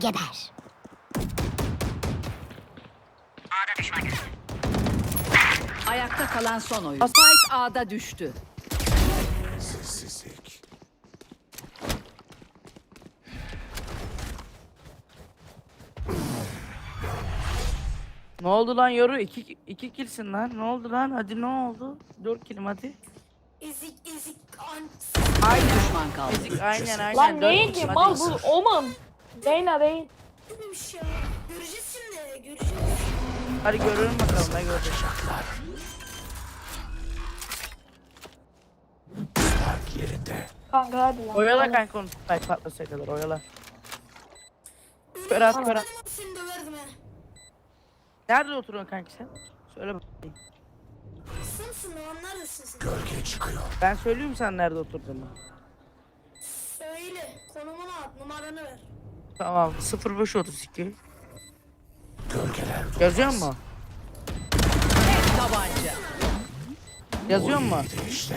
Geber. Ayakta kalan son oyun. Spike A'da düştü. Sessizlik. Ne oldu lan yoru? İki, iki killsin lan. Ne oldu lan? Hadi ne oldu? Dört killim hadi. Ezik ezik. Aynı düşman kaldı. Ezik aynen aynen. Lan dört neydi killim, mal bu Oman. Reyna değil. Ya. Göreceğiz şimdi. Göreceğiz. Hadi görelim bakalım ne görecek. Spike yerinde. Kanka hadi lan. Oyala kanka onu spike patlasaya kadar oyala. Kör at kör at. Tanımadı seni döverdim he. Nerede oturuyorsun kanka sen? Söyle bakayım. Sımsın lan neredesin sen? Gölge çıkıyor. Ben söyleyeyim sen nerede oturduğunu. Söyle. Konumunu at. Numaranı ver. Tamam 0532. Gölgeler Yazıyor mu? Tek tabanca. Yazıyor mu? işte.